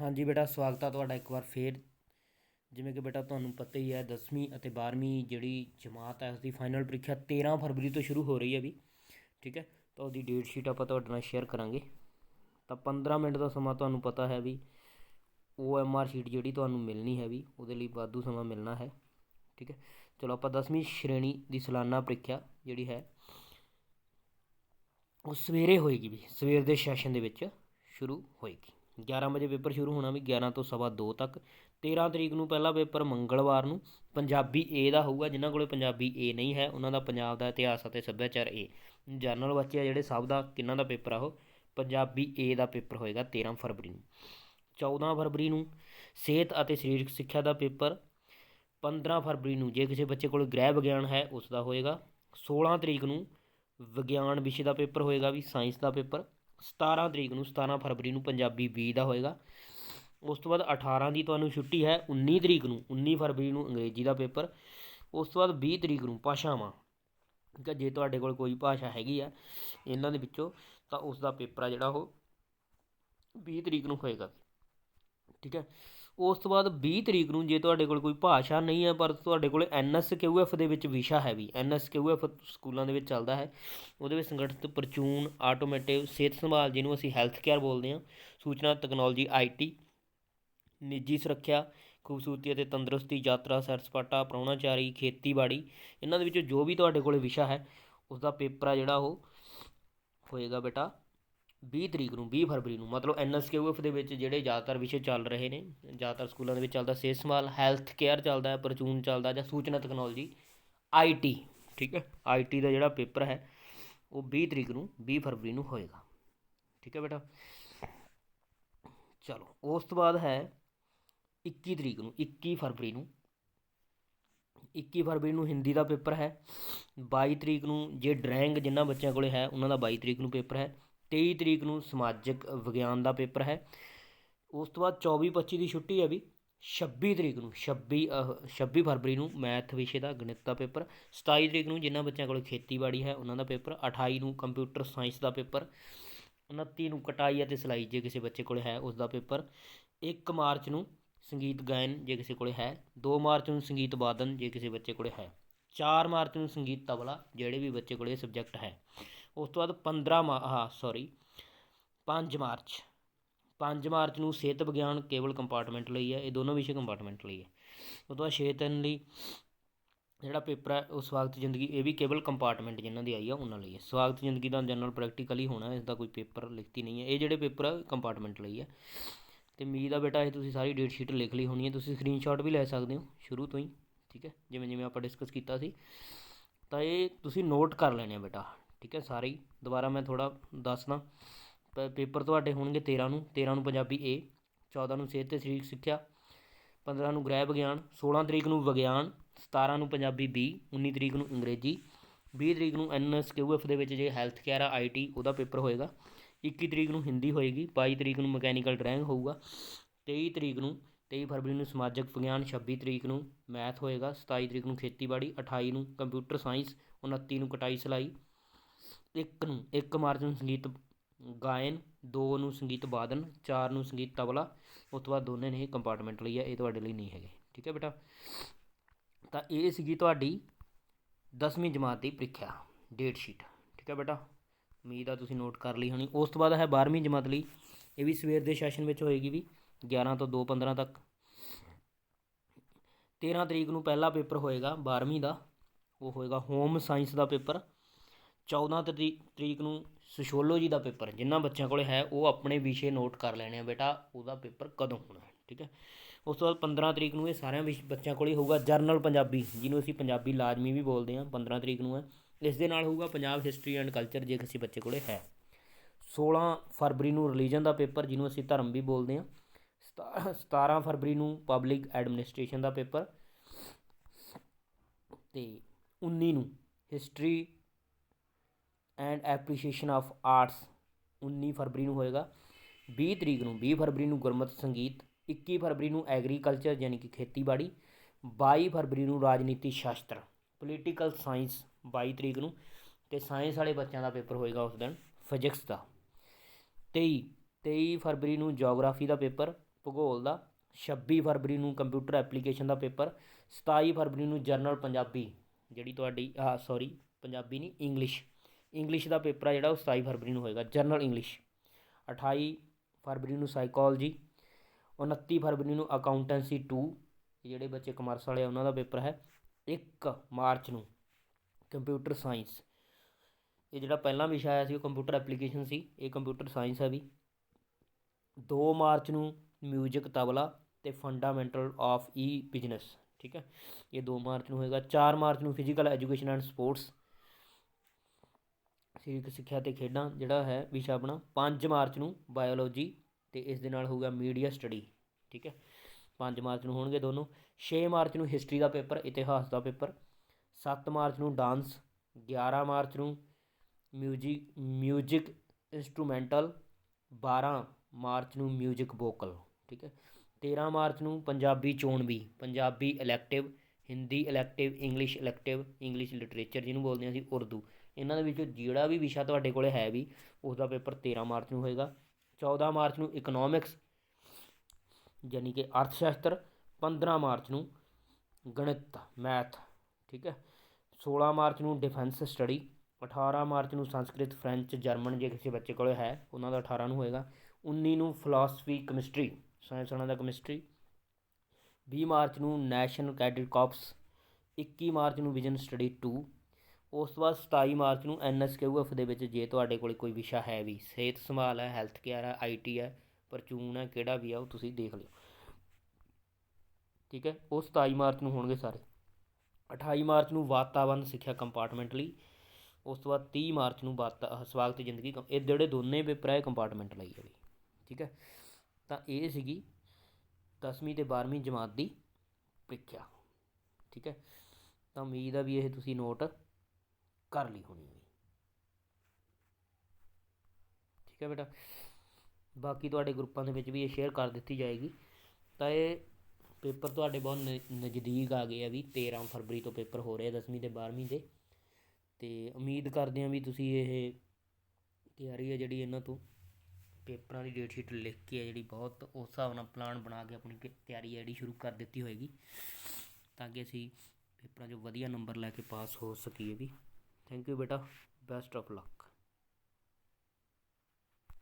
ਹਾਂਜੀ ਬੇਟਾ, ਸਵਾਗਤ ਆ ਤੁਹਾਡਾ ਇੱਕ ਵਾਰ ਫੇਰ। ਜਿਵੇਂ ਕਿ ਬੇਟਾ, ਤੁਹਾਨੂੰ ਪਤਾ ਹੀ ਹੈ 10ਵੀਂ ਅਤੇ 12ਵੀਂ ਜਿਹੜੀ ਜਮਾਤ ਹੈ ਉਸਦੀ ਫਾਈਨਲ ਪ੍ਰੀਖਿਆ 13 ਫਰਵਰੀ ਤੋਂ ਸ਼ੁਰੂ ਹੋ ਰਹੀ ਹੈ ਵੀ। ਠੀਕ ਹੈ? ਤਾਂ ਉਹਦੀ ਡੇਟ ਸ਼ੀਟ ਆਪਾਂ ਤੁਹਾਡੇ ਨਾਲ ਸ਼ੇਅਰ ਕਰਾਂਗੇ। ਤਾਂ 15 ਮਿੰਟ ਦਾ ਸਮਾਂ ਤੁਹਾਨੂੰ ਪਤਾ ਹੈ ਵੀ ਓ ਐੱਮ ਆਰ ਸ਼ੀਟ ਜਿਹੜੀ ਤੁਹਾਨੂੰ ਮਿਲਣੀ ਹੈ ਵੀ, ਉਹਦੇ ਲਈ ਵਾਧੂ ਸਮਾਂ ਮਿਲਣਾ ਹੈ। ਠੀਕ ਹੈ? ਚਲੋ ਆਪਾਂ 10ਵੀਂ ਸ਼੍ਰੇਣੀ ਦੀ ਸਾਲਾਨਾ ਪ੍ਰੀਖਿਆ ਜਿਹੜੀ ਹੈ, ਉਹ ਸਵੇਰੇ ਹੋਏਗੀ ਵੀ, ਸਵੇਰ ਦੇ ਸੈਸ਼ਨ ਦੇ ਵਿੱਚ ਸ਼ੁਰੂ ਹੋਏਗੀ। 11 ਵਜੇ ਪੇਪਰ ਸ਼ੁਰੂ ਹੋਣਾ ਵੀ 11 ਤੋਂ ਸਵਾ ਦੋ ਤੱਕ। 13 ਤਰੀਕ ਨੂੰ ਪਹਿਲਾ ਪੇਪਰ ਮੰਗਲਵਾਰ ਨੂੰ। ਪੰਜਾਬੀ ਏ ਦਾ ਹੋਊਗਾ, ਜਿਨ੍ਹਾਂ ਕੋਲੇ ਪੰਜਾਬੀ ਏ ਨਹੀਂ ਹੈ, ਉਹਨਾਂ ਦਾ ਪੰਜਾਬ ਦਾ ਇਤਿਹਾਸ ਅਤੇ ਸੱਭਿਆਚਾਰ ਏ ਜਨਰਲ ਬੱਚੇ ਆ ਜਿਹੜੇ, ਸਭ ਦਾ ਕਿੰਨਾਂ ਦਾ ਪੇਪਰ ਆ ਉਹ? ਪੰਜਾਬੀ ਏ ਦਾ ਪੇਪਰ ਹੋਏਗਾ 13 ਫਰਵਰੀ ਨੂੰ। 14 ਫਰਵਰੀ ਨੂੰ ਸਿਹਤ ਅਤੇ ਸਰੀਰਕ ਸਿੱਖਿਆ ਦਾ ਪੇਪਰ। 15 ਫਰਵਰੀ ਨੂੰ ਜੇ ਕਿਸੇ ਬੱਚੇ ਕੋਲ ਗ੍ਰਹਿ ਵਿਗਿਆਨ ਹੈ, ਉਸ ਦਾ ਹੋਏਗਾ। 16 ਤਰੀਕ ਨੂੰ ਵਿਗਿਆਨ ਵਿਸ਼ੇ ਦਾ ਪੇਪਰ ਹੋਏਗਾ ਵੀ, ਸਾਇੰਸ ਦਾ ਪੇਪਰ। 17 ਤਰੀਕ ਨੂੰ 17 ਫਰਵਰੀ ਨੂੰ ਪੰਜਾਬੀ ਬੀ ਦਾ ਹੋਏਗਾ। ਉਸ ਤੋਂ ਬਾਅਦ 18 ਦੀ ਤੁਹਾਨੂੰ ਛੁੱਟੀ ਹੈ 19 ਤਰੀਕ ਨੂੰ 19 ਫਰਵਰੀ ਨੂੰ ਅੰਗਰੇਜ਼ੀ ਦਾ ਪੇਪਰ। ਉਸ ਤੋਂ ਬਾਅਦ ਵੀਹ ਤਰੀਕ ਨੂੰ ਭਾਸ਼ਾਵਾਂ। ਠੀਕ ਹੈ ਜੇ ਤੁਹਾਡੇ ਕੋਲ ਕੋਈ ਭਾਸ਼ਾ ਹੈਗੀ ਆ ਇਹਨਾਂ ਦੇ ਵਿੱਚੋਂ, ਤਾਂ ਉਸ ਦਾ ਪੇਪਰ ਆ ਜਿਹੜਾ ਉਹ ਵੀਹ ਤਰੀਕ ਨੂੰ ਹੋਏਗਾ। ਠੀਕ ਹੈ ਉਸ ਤੋਂ ਬਾਅਦ 20 ਤਰੀਕ ਨੂੰ ਜੇ ਤੁਹਾਡੇ ਕੋਲ ਕੋਈ ਭਾਸ਼ਾ ਨਹੀਂ ਹੈ, ਪਰ ਤੁਹਾਡੇ ਕੋਲ ਐਨਐਸਕਿਊਐਫ ਦੇ ਵਿੱਚ ਵਿਸ਼ਾ ਹੈ ਵੀ। ਐਨਐਸਕਿਊਐਫ ਸਕੂਲਾਂ ਦੇ ਵਿੱਚ ਚੱਲਦਾ ਹੈ। ਉਹਦੇ ਵਿੱਚ ਸੰਗਠਿਤ ਪ੍ਰਚੂਨ, ਆਟੋਮੇਟਿਵ, ਸਿਹਤ ਸੰਭਾਲ, ਜਿਹਨੂੰ ਅਸੀਂ ਹੈਲਥ ਕੇਅਰ ਬੋਲਦੇ ਹਾਂ, ਸੂਚਨਾ, ਤਕਨੋਲੋਜੀ ਆਈਟੀ ਨਿੱਜੀ ਸੁਰੱਖਿਆ, ਖੂਬਸੂਰਤੀ ਅਤੇ ਤੰਦਰੁਸਤੀ, ਯਾਤਰਾ, ਸੈਰ ਸਪਾਟਾ, ਪ੍ਰਾਹੁਣਾਚਾਰੀ, ਖੇਤੀਬਾੜੀ, ਇਹਨਾਂ ਦੇ ਵਿੱਚੋਂ ਜੋ ਵੀ ਤੁਹਾਡੇ ਕੋਲ ਵਿਸ਼ਾ ਹੈ ਉਸ ਦਾ ਪੇਪਰ ਆ ਜਿਹੜਾ ਉਹ ਹੋਏਗਾ ਬੇਟਾ। 20 ਤਰੀਕ ਨੂੰ 20 ਫਰਵਰੀ ਨੂੰ, ਮਤਲਬ ਐਨਐਸਕਿਊਐਫ ਦੇ ਵਿੱਚ ਜਿਹੜੇ ਜ਼ਿਆਦਾਤਰ ਵਿਸ਼ੇ ਚੱਲ ਰਹੇ ਨੇ, ਜ਼ਿਆਦਾਤਰ ਸਕੂਲਾਂ ਦੇ ਵਿੱਚ ਚੱਲਦਾ ਸਿਹਤ ਸੰਭਾਲ, ਹੈਲਥ ਕੇਅਰ ਚੱਲਦਾ ਹੈ ਪਰਚੂਨ ਚੱਲਦਾ ਜਾਂ ਸੂਚਨਾ ਤਕਨੋਲੋਜੀ ਆਈਟੀ ਠੀਕ ਹੈ ਆਈਟੀ ਦਾ ਜਿਹੜਾ ਪੇਪਰ ਹੈ, ਉਹ 20 ਤਰੀਕ ਨੂੰ 20 ਫਰਵਰੀ ਨੂੰ ਹੋਏਗਾ, ਠੀਕ ਹੈ ਬੇਟਾ? ਚਲੋ, ਉਸ ਤੋਂ ਬਾਅਦ ਹੈ 21 ਤਰੀਕ ਨੂੰ 21 ਫਰਵਰੀ ਨੂੰ 21 ਫਰਵਰੀ ਨੂੰ ਹਿੰਦੀ ਦਾ ਪੇਪਰ ਹੈ 22 ਤਰੀਕ ਨੂੰ ਜੇ ਡਰਾਇੰਗ ਜਿਨ੍ਹਾਂ ਬੱਚਿਆਂ ਕੋਲੇ ਹੈ, ਉਹਨਾਂ ਦਾ 22 ਤਰੀਕ ਨੂੰ ਪੇਪਰ ਹੈ ਤੇਈ ਤਰੀਕ ਨੂੰ ਸਮਾਜਿਕ ਵਿਗਿਆਨ ਦਾ ਪੇਪਰ ਹੈ। ਉਸ ਤੋਂ ਬਾਅਦ 24 25 ਦੀ ਛੁੱਟੀ ਹੈ ਵੀ। 26 ਤਰੀਕ ਨੂੰ 26 26 ਫਰਵਰੀ ਨੂੰ ਮੈਥ ਵਿਸ਼ੇ ਦਾ ਗਣਿਤ ਦਾ ਪੇਪਰ। 27 ਤਰੀਕ ਨੂੰ ਜਿਨ੍ਹਾਂ ਬੱਚਿਆਂ ਕੋਲ ਖੇਤੀਬਾੜੀ ਹੈ ਉਹਨਾਂ ਦਾ ਪੇਪਰ। 28 ਨੂੰ ਕੰਪਿਊਟਰ ਸਾਇੰਸ ਦਾ ਪੇਪਰ। 29 ਨੂੰ ਕਟਾਈ ਅਤੇ ਸਿਲਾਈ ਜੇ ਕਿਸੇ ਬੱਚੇ ਕੋਲ ਹੈ ਉਸ ਦਾ ਪੇਪਰ। 1 ਮਾਰਚ ਨੂੰ ਸੰਗੀਤ ਗਾਇਨ ਜੇ ਕਿਸੇ ਕੋਲ ਹੈ। 2 ਮਾਰਚ ਨੂੰ ਸੰਗੀਤ ਵਾਦਨ ਜੇ ਕਿਸੇ ਬੱਚੇ ਕੋਲ ਹੈ। 4 ਮਾਰਚ ਨੂੰ ਸੰਗੀਤ ਤਬਲਾ ਜਿਹੜੇ ਵੀ ਬੱਚੇ ਕੋਲੇ ਸਬਜੈਕਟ ਹੈ। ਉਸ ਤੋਂ ਬਾਅਦ 15 ਮਾ ਹਾਂ ਸੋਰੀ ਪੰਜ ਮਾਰਚ। ਪੰਜ ਮਾਰਚ ਨੂੰ ਸਿਹਤ ਵਿਗਿਆਨ ਕੇਵਲ ਕੰਪਾਰਟਮੈਂਟ ਲਈ ਹੈ, ਇਹ ਦੋਨੋਂ ਵਿਸ਼ੇ ਕੰਪਾਰਟਮੈਂਟ ਲਈ ਹੈ। ਉਸ ਤੋਂ ਬਾਅਦ ਛੇ ਤਿੰਨ ਲਈ ਜਿਹੜਾ ਪੇਪਰ ਹੈ, ਉਹ ਸਵਾਗਤ ਜ਼ਿੰਦਗੀ, ਇਹ ਵੀ ਕੇਵਲ ਕੰਪਾਰਟਮੈਂਟ ਜਿਨ੍ਹਾਂ ਦੀ ਆਈ ਆ, ਉਹਨਾਂ ਲਈ ਹੈ। ਸਵਾਗਤ ਜ਼ਿੰਦਗੀ ਦਾ ਜਨਰਲ ਪ੍ਰੈਕਟੀਕਲ ਹੀ ਹੋਣਾ, ਇਸ ਦਾ ਕੋਈ ਪੇਪਰ ਲਿਖਤੀ ਨਹੀਂ ਹੈ। ਇਹ ਜਿਹੜੇ ਪੇਪਰ ਆ ਕੰਪਾਰਟਮੈਂਟ ਲਈ ਹੈ। ਤੇ ਮੀ ਦਾ ਬੇਟਾ, ਇਹ ਤੁਸੀਂ ਸਾਰੀ ਡੇਟ ਸ਼ੀਟ ਲਿਖ ਲਈ ਹੋਣੀ ਹੈ। ਤੁਸੀਂ ਸਕਰੀਨਸ਼ਾਟ ਵੀ ਲੈ ਸਕਦੇ ਹੋ, ਸ਼ੁਰੂ ਤੋਂ ਹੀ, ਠੀਕ ਹੈ? ਜਿਵੇਂ ਜਿਵੇਂ ਆਪਾਂ ਡਿਸਕਸ ਕੀਤਾ ਸੀ। ਤਾਂ ਇਹ ਤੁਸੀਂ ਨੋਟ ਕਰ ਲੈਣੇ ਆ ਬੇਟਾ। ਠੀਕ ਹੈ, ਸਾਰੇ ਹੀ। ਦੁਬਾਰਾ ਮੈਂ ਥੋੜ੍ਹਾ ਦੱਸਦਾ। ਪ, ਪੇਪਰ ਤੁਹਾਡੇ ਹੋਣਗੇ 13 ਨੂੰ। 13 ਨੂੰ ਪੰਜਾਬੀ ਏ 14 ਨੂੰ ਸਿਹਤ ਤੇ ਸਰੀਰਕ ਸਿੱਖਿਆ 15 ਨੂੰ ਗ੍ਰਹਿ ਵਿਗਿਆਨ 16 ਤਰੀਕ ਨੂੰ ਵਿਗਿਆਨ 17 ਨੂੰ ਪੰਜਾਬੀ ਬੀ 19 ਤਰੀਕ ਨੂੰ ਅੰਗਰੇਜ਼ੀ, ਵੀਹ ਤਰੀਕ ਨੂੰ ਐਨਐਸਕਿਊਐਫ ਦੇ ਵਿੱਚ ਜੇ ਹੈਲਥ ਕੇਅਰ ਆ ਆਈਟੀ ਉਹਦਾ ਪੇਪਰ ਹੋਏਗਾ। 21 ਤਰੀਕ ਨੂੰ ਹਿੰਦੀ ਹੋਏਗੀ। ਬਾਈ ਤਰੀਕ ਨੂੰ ਮਕੈਨੀਕਲ ਡਰਾਇੰਗ ਹੋਊਗਾ। ਤੇਈ ਤਰੀਕ ਨੂੰ 23 ਫਰਵਰੀ ਨੂੰ ਸਮਾਜਿਕ ਵਿਗਿਆਨ 26 ਤਰੀਕ ਨੂੰ ਮੈਥ ਹੋਏਗਾ। 27 ਤਰੀਕ ਨੂੰ ਖੇਤੀਬਾੜੀ 28 ਨੂੰ ਕੰਪਿਊਟਰ ਸਾਇੰਸ 29 ਨੂੰ ਕਟਾਈ ਸਿਲਾਈ ਇੱਕ ਨੂੰ, ਇੱਕ ਮਾਰਚ ਨੂੰ ਸੰਗੀਤ ਗਾਇਨ, ਦੋ ਨੂੰ ਸੰਗੀਤ ਵਾਦਨ ਚਾਰ ਨੂੰ ਸੰਗੀਤ ਤਬਲਾ, ਉਸ ਤੋਂ ਬਾਅਦ ਦੋਨੇ ਨੇ ਕੰਪਾਰਟਮੈਂਟ ਲਈ ਹੈ ਇਹ ਤੁਹਾਡੇ ਲਈ ਨਹੀਂ ਹੈਗੇ, ਠੀਕ ਹੈ ਬੇਟਾ? ਤਾਂ ਇਹ ਸੀਗੀ ਤੁਹਾਡੀ 10ਵੀਂ ਜਮਾਤ ਦੀ ਪ੍ਰੀਖਿਆ ਡੇਟ ਸ਼ੀਟ ਠੀਕ ਹੈ ਬੇਟਾ? ਉਮੀਦ ਆ ਤੁਸੀਂ ਨੋਟ ਕਰ ਲਈ ਹੋਣੀ। ਉਸ ਤੋਂ ਬਾਅਦ ਹੈ 12ਵੀਂ ਜਮਾਤ ਲਈ, ਇਹ ਵੀ ਸਵੇਰ ਦੇ ਸੈਸ਼ਨ ਵਿੱਚ ਹੋਏਗੀ ਵੀ 11 ਤੋਂ 2:15 ਤੱਕ। 13 ਤਰੀਕ ਨੂੰ ਪਹਿਲਾ ਪੇਪਰ ਹੋਏਗਾ 12ਵੀਂ ਦਾ, ਉਹ ਹੋਏਗਾ ਹੋਮ ਸਾਇੰਸ ਦਾ ਪੇਪਰ। 14 ਤਰੀਕ ਨੂੰ ਸੋਸ਼ੋਲੋਜੀ ਦਾ ਪੇਪਰ ਜਿਨ੍ਹਾਂ ਬੱਚਿਆਂ ਕੋਲ ਹੈ, ਉਹ ਆਪਣੇ ਵਿਸ਼ੇ ਨੋਟ ਕਰ ਲੈਣੇ ਆ ਬੇਟਾ, ਉਹਦਾ ਪੇਪਰ ਕਦੋਂ ਹੋਣਾ, ਠੀਕ ਹੈ? ਉਸ ਤੋਂ ਬਾਅਦ 15 ਤਰੀਕ ਨੂੰ ਇਹ ਸਾਰਿਆਂ ਵਿਸ਼, ਬੱਚਿਆਂ ਹੀ ਹੋਊਗਾ ਜਰਨਲ ਪੰਜਾਬੀ, ਜਿਹਨੂੰ ਅਸੀਂ ਪੰਜਾਬੀ ਲਾਜ਼ਮੀ ਵੀ ਬੋਲਦੇ ਹਾਂ 15 ਤਰੀਕ ਨੂੰ ਹੈ। ਇਸ ਦੇ ਨਾਲ ਹੋਊਗਾ ਪੰਜਾਬ ਹਿਸਟਰੀ ਐਂਡ ਕਲਚਰ, ਜੇ ਕਿਸੇ ਬੱਚੇ ਕੋਲੇ ਹੈ। 16 ਫਰਵਰੀ ਨੂੰ ਰਿਲੀਜਨ ਦਾ ਪੇਪਰ, ਜਿਹਨੂੰ ਅਸੀਂ ਧਰਮ ਵੀ ਬੋਲਦੇ ਹਾਂ। 17 ਫਰਵਰੀ ਨੂੰ ਪਬਲਿਕ ਐਡਮਿਨਿਸਟ੍ਰੇਸ਼ਨ ਦਾ ਪੇਪਰ। ਤੇ 19 ਨੂੰ history and appreciation of arts 19 ਫਰਵਰੀ ਨੂੰ ਹੋਏਗਾ। ਵੀਹ ਤਰੀਕ ਨੂੰ, ਵੀਹ ਫਰਵਰੀ ਨੂੰ ਗੁਰਮਤਿ ਸੰਗੀਤ 21 ਫਰਵਰੀ ਨੂੰ ਐਗਰੀਕਲਚਰ ਯਾਨੀ ਕਿ ਖੇਤੀਬਾੜੀ, ਬਾਈ ਫਰਵਰੀ ਨੂੰ ਰਾਜਨੀਤੀ ਸ਼ਾਸਤਰ ਪੋਲੀਟੀਕਲ ਸਾਇੰਸ ਬਾਈ ਤਰੀਕ ਨੂੰ ਅਤੇ ਸਾਇੰਸ ਵਾਲੇ ਬੱਚਿਆਂ ਦਾ ਪੇਪਰ ਹੋਏਗਾ ਉਸ ਦਿਨ ਫਿਜ਼ਿਕਸ ਦਾ। ਤੇਈ ਤੇਈ ਫਰਵਰੀ ਨੂੰ ਜੀਓਗ੍ਰਾਫੀ ਦਾ ਪੇਪਰ, ਭੂਗੋਲ ਦਾ। 26 ਫਰਵਰੀ ਨੂੰ ਕੰਪਿਊਟਰ ਐਪਲੀਕੇਸ਼ਨ ਦਾ ਪੇਪਰ 27 ਫਰਵਰੀ ਨੂੰ ਜਰਨਲ ਪੰਜਾਬੀ, ਜਿਹੜੀ ਤੁਹਾਡੀ ਆ ਸੌਰੀ ਪੰਜਾਬੀ ਨਹੀਂ ਇੰਗਲਿਸ਼ ਇੰਗਲਿਸ਼ ਦਾ ਪੇਪਰ ਆ ਜਿਹੜਾ ਉਹ 27 ਫਰਵਰੀ ਨੂੰ ਹੋਏਗਾ ਜਨਰਲ ਇੰਗਲਿਸ਼ 28 ਫਰਵਰੀ ਨੂੰ ਸਾਈਕੋਲੋਜੀ 29 ਫਰਵਰੀ ਨੂੰ ਅਕਾਊਂਟੈਂਸੀ 2 ਜਿਹੜੇ ਬੱਚੇ ਕਮਰਸ ਵਾਲੇ ਆ, ਉਹਨਾਂ ਦਾ ਪੇਪਰ ਹੈ। 1 ਮਾਰਚ ਨੂੰ ਕੰਪਿਊਟਰ ਸਾਇੰਸ ਇਹ ਜਿਹੜਾ ਪਹਿਲਾ ਵਿਸ਼ਾ ਆਇਆ ਸੀ, ਉਹ ਕੰਪਿਊਟਰ ਐਪਲੀਕੇਸ਼ਨ ਸੀ, ਇਹ ਕੰਪਿਊਟਰ ਸਾਇੰਸ ਹੈ ਵੀ। 2 ਮਾਰਚ ਨੂੰ ਮਿਊਜ਼ਿਕ ਤਬਲਾ ਤੇ ਫੰਡਾਮੈਂਟਲ ਆਫ ਈ ਬਿਜ਼ਨਸ ਠੀਕ ਹੈ? ਇਹ 2 ਮਾਰਚ ਨੂੰ ਹੋਏਗਾ। 4 ਮਾਰਚ ਨੂੰ ਫਿਜ਼ੀਕਲ ਐਜੂਕੇਸ਼ਨ ਐਂਡ ਸਪੋਰਟਸ ਸਰੀਰਕ ਸਿੱਖਿਆ ਅਤੇ ਖੇਡਾਂ, ਜਿਹੜਾ ਹੈ ਵਿਸ਼ਾ ਆਪਣਾ, ਪੰਜ ਮਾਰਚ ਨੂੰ ਬਾਇਓਲੋਜੀ ਅਤੇ ਇਸ ਦੇ ਨਾਲ ਹੋਊਗਾ ਮੀਡੀਆ ਸਟੱਡੀ, ਠੀਕ ਹੈ? ਪੰਜ ਮਾਰਚ ਨੂੰ ਹੋਣਗੇ ਦੋਨੋਂ 6 ਮਾਰਚ ਨੂੰ ਹਿਸਟਰੀ ਦਾ ਪੇਪਰ, ਇਤਿਹਾਸ ਦਾ ਪੇਪਰ 7 ਮਾਰਚ ਨੂੰ ਡਾਂਸ 11 ਮਾਰਚ ਨੂੰ ਮਿਊਜ਼ਿਕ ਮਿਊਜ਼ਿਕ ਇੰਸਟਰੂਮੈਂਟਲ 12 ਮਾਰਚ ਨੂੰ ਮਿਊਜ਼ਿਕ ਵੋਕਲ, ਠੀਕ ਹੈ? 13 ਮਾਰਚ ਨੂੰ Punjabi ਚੋਣਵੀ Punjabi elective Hindi elective English elective English literature ਜਿਹਨੂੰ ਬੋਲਦੇ ਹਾਂ ਅਸੀਂ ਉਰਦੂ ਇਹਨਾਂ ਦੇ ਵਿੱਚੋਂ ਜਿਹੜਾ ਵੀ ਵਿਸ਼ਾ ਤੁਹਾਡੇ ਕੋਲੇ ਹੈ ਵੀ ਉਸ ਦਾ ਪੇਪਰ 13 ਮਾਰਚ ਨੂੰ ਹੋਏਗਾ 14 ਮਾਰਚ ਨੂੰ ਇਕਨੋਮਿਕਸ ਯਾਨੀ ਕਿ ਅਰਥ ਸ਼ਾਸਤਰ 15 ਮਾਰਚ ਨੂੰ ਗਣਿਤ ਮੈਥ ਠੀਕ ਹੈ? 16 ਮਾਰਚ ਨੂੰ ਡਿਫੈਂਸ ਸਟੱਡੀ 18 ਮਾਰਚ ਨੂੰ ਸੰਸਕ੍ਰਿਤ, ਫ੍ਰੈਂਚ, ਜਰਮਨ, ਜੇ ਕਿਸੇ ਬੱਚੇ ਕੋਲੇ ਹੈ, ਉਹਨਾਂ ਦਾ 18 ਨੂੰ ਹੋਏਗਾ। 19 ਨੂੰ ਫਿਲਾਸਫੀ ਕੈਮਿਸਟਰੀ ਸਾਇੰਸ ਉਹਨਾਂ ਦਾ ਕੈਮਿਸਟਰੀ 20 ਮਾਰਚ ਨੂੰ ਨੈਸ਼ਨਲ ਕੈਡਿਟ ਕਾਪਸ 21 ਮਾਰਚ ਨੂੰ ਵਿਜ਼ਨ ਸਟੱਡੀ 2 ਉਸ ਤੋਂ ਬਾਅਦ 27 ਮਾਰਚ ਨੂੰ ਐਨਐਸਕਿਊਐਫ ਦੇ ਵਿੱਚ ਜੇ ਤੁਹਾਡੇ ਕੋਲ ਕੋਈ ਵਿਸ਼ਾ ਹੈ ਵੀ, ਸਿਹਤ ਸੰਭਾਲ ਹੈ, ਹੈਲਥ ਕੇਅਰ ਹੈ, ਆਈ ਟੀ ਹੈ, ਪਰਚੂਨ ਹੈ, ਕਿਹੜਾ ਵੀ ਆ ਉਹ ਤੁਸੀਂ ਦੇਖ ਲਿਓ। ਠੀਕ ਹੈ, ਉਹ 27 ਮਾਰਚ ਨੂੰ ਹੋਣਗੇ ਸਾਰੇ। 28 ਮਾਰਚ ਨੂੰ ਵਾਤਾਵਰਨ ਸਿੱਖਿਆ ਕੰਪਾਰਟਮੈਂਟ ਲਈ, ਉਸ ਤੋਂ ਬਾਅਦ 30 ਮਾਰਚ ਨੂੰ ਵਾਤਾ ਸਵਾਗਤ ਜ਼ਿੰਦਗੀ ਕੰ- ਇਹ ਜਿਹੜੇ ਦੋਨੇ ਪੇਪਰ ਹੈ ਕੰਪਾਰਟਮੈਂਟ ਲਈ ਹੈ ਵੀ। ਠੀਕ ਹੈ, ਤਾਂ ਇਹ ਸੀਗੀ 10ਵੀਂ ਤੇ 12ਵੀਂ ਜਮਾਤ ਦੀ ਪ੍ਰੀਖਿਆ। ਠੀਕ ਹੈ, ਤਾਂ ਉਮੀਦ ਆ ਵੀ ਇਹ ਤੁਸੀਂ ਨੋਟ ਕਰ ਲਈ ਹੋਣੀ ਹੈ ਠੀਕ ਹੈ ਬੇਟਾ। ਬਾਕੀ ਤੁਹਾਡੇ ਗਰੁੱਪਾਂ ਦੇ ਵਿੱਚ ਵੀ ਇਹ ਸ਼ੇਅਰ ਕਰ ਦਿੱਤੀ ਜਾਏਗੀ। ਤਾਂ ਇਹ ਪੇਪਰ ਤੁਹਾਡੇ ਬਹੁਤ ਨ- ਨਜ਼ਦੀਕ ਆ ਗਏ ਆ ਵੀ 13 ਫਰਵਰੀ ਤੋਂ ਪੇਪਰ ਹੋ ਰਹੇ ਆ 10ਵੀਂ ਤੇ 12ਵੀਂ ਦੇ। ਤੇ ਉਮੀਦ ਕਰਦੇ ਹਾਂ ਵੀ ਤੁਸੀਂ ਇਹ ਤਿਆਰੀ ਹੈ ਜਿਹੜੀ ਇਹਨਾਂ ਤੋਂ, ਪੇਪਰਾਂ ਦੀ ਡੇਟ ਸ਼ੀਟ ਲਿਖ ਕੇ ਹੈ ਜਿਹੜੀ ਬਹੁਤ ਉਸ ਹਿਸਾਬ ਨਾਲ ਪਲਾਨ ਬਣਾ ਕੇ ਆਪਣੀ ਕਿ- ਤਿਆਰੀ ਹੈ ਜਿਹੜੀ ਸ਼ੁਰੂ ਕਰ ਦਿੱਤੀ ਹੋਏਗੀ। ਤਾਂ ਕਿ ਅਸੀਂ ਪੇਪਰਾਂ 'ਚੋਂ ਵਧੀਆ ਨੰਬਰ ਲੈ ਕੇ ਪਾਸ ਹੋ ਸਕੀਏ ਵੀ। ਥੈਂਕ ਯੂ ਬੇਟਾ ਬੈਸਟ ਆਫ ਲੱਕ